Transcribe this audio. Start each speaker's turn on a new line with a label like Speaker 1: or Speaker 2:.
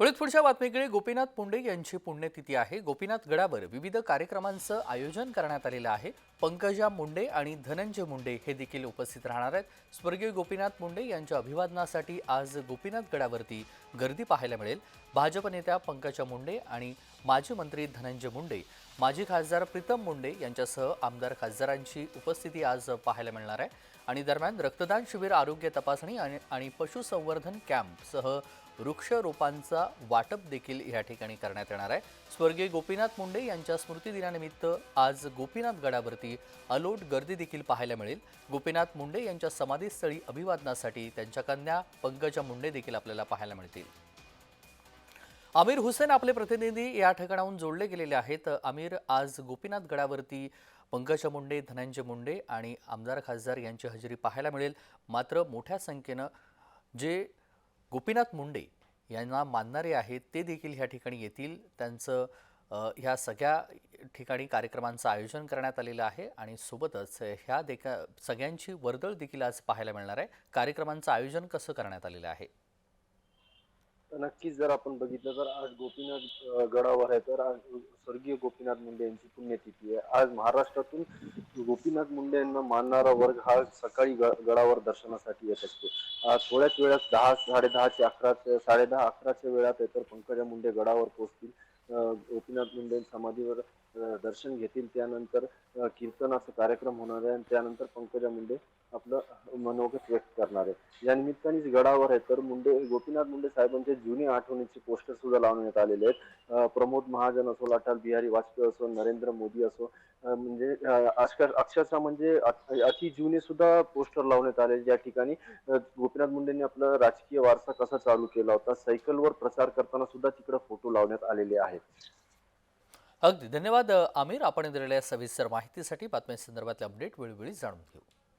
Speaker 1: वळीत पुढच्या बातमीकडे गोपीनाथ मुंडे यांची पुण्यतिथी आहे. गोपीनाथ गडावर विविध कार्यक्रमांचं आयोजन करण्यात आलेलं आहे. पंकजा मुंडे आणि धनंजय मुंडे हे देखील उपस्थित राहणार आहेत. स्वर्गीय गोपीनाथ मुंडे यांच्या अभिवादनासाठी आज गोपीनाथ गडावरती गर्दी पाहायला मिळेल. भाजप नेत्या पंकजा मुंडे आणि माजी मंत्री धनंजय मुंडे माजी खासदार प्रीतम मुंडे यांच्यासह आमदार खासदारांची उपस्थिती आज पाहायला मिळणार आहे. आणि दरम्यान रक्तदान शिबिर आरोग्य तपासणी आणि आणि पशुसंवर्धन कॅम्पसह वृक्षरोपांचा वाटप देखील या ठिकाणी करण्यात येणार आहे. स्वर्गीय गोपीनाथ मुंडे यांच्या स्मृतिदिनानिमित्त आज गोपीनाथ गडावरती अलोट गर्दी देखील पाहायला मिळेल. गोपीनाथ मुंडे यांच्या समाधीस्थळी अभिवादनासाठी त्यांच्या कन्या पंकजा मुंडे देखील आपल्याला पाहायला मिळतील. आमिर हुसेन आपले प्रतिनिधी या ठिकाणाहून जोडले गेलेले आहेत. आमिर आज गोपीनाथ गडावरती पंकजा मुंडे धनंजय मुंडे आणि आमदार खासदार यांची हजेरी पाहायला मिळेल. मात्र मोठ्या संख्येनं जे गोपीनाथ मुंडे यांना मानणारे आहेत ते देखील ह्या ठिकाणी येतील. त्यांचं ह्या सगळ्या ठिकाणी कार्यक्रमांचं आयोजन करण्यात आलेलं आहे आणि सोबतच ह्या देखा सगळ्यांची वर्दळ देखील आज पाहायला मिळणार आहे. कार्यक्रमांचं आयोजन कसं करण्यात आलेलं आहे?
Speaker 2: नक्कीच जर आपण बघितलं तर आज गोपीनाथ गडावर आहे. तर आज स्वर्गीय गोपीनाथ मुंडे यांची पुण्यतिथी आहे. आज महाराष्ट्रातून गोपीनाथ मुंडे यांना मानणारा वर्ग हा सकाळी ग- गडावर दर्शनासाठी येत असतो. आज थोड्याच वेळात दहा साडेदहाचे अकरा साडेदहा अकराच्या वेळात आहे तर पंकजा मुंडे गडावर पोहोचतील. गोपीनाथ मुंडे समाधीवर दर्शन घेतील. त्यानंतर कीर्तनाचा कार्यक्रम होणार आहे आणि त्यानंतर पंकजा मुंडे आपलं मनोगत व्यक्त करणार आहे या निमित्तानेच गडावर आहे तर मुंडे गोपीनाथ मुंडे साहेबांचे जुने आठवणीचे पोस्टर सुद्धा लावण्यात आलेले आहेत. प्रमोद महाजन असो अटल बिहारी वाजपेयी असो नरेंद्र मोदी असो म्हणजे अक्षरशः म्हणजे अति जुने सुद्धा पोस्टर लावण्यात आले ज्या ठिकाणी गोपीनाथ मुंडेंनी आपला राजकीय वारसा कसा चालू केला होता सायकलवर प्रचार करताना सुद्धा तिकडे फोटो लावण्यात आलेले आहेत.
Speaker 1: अगदी धन्यवाद आमिर. आपण दिलेल्या सविस्तर माहितीसाठी बातम्यांसंदर्भातले अपडेट वेळोवेळी जाणून घेऊ.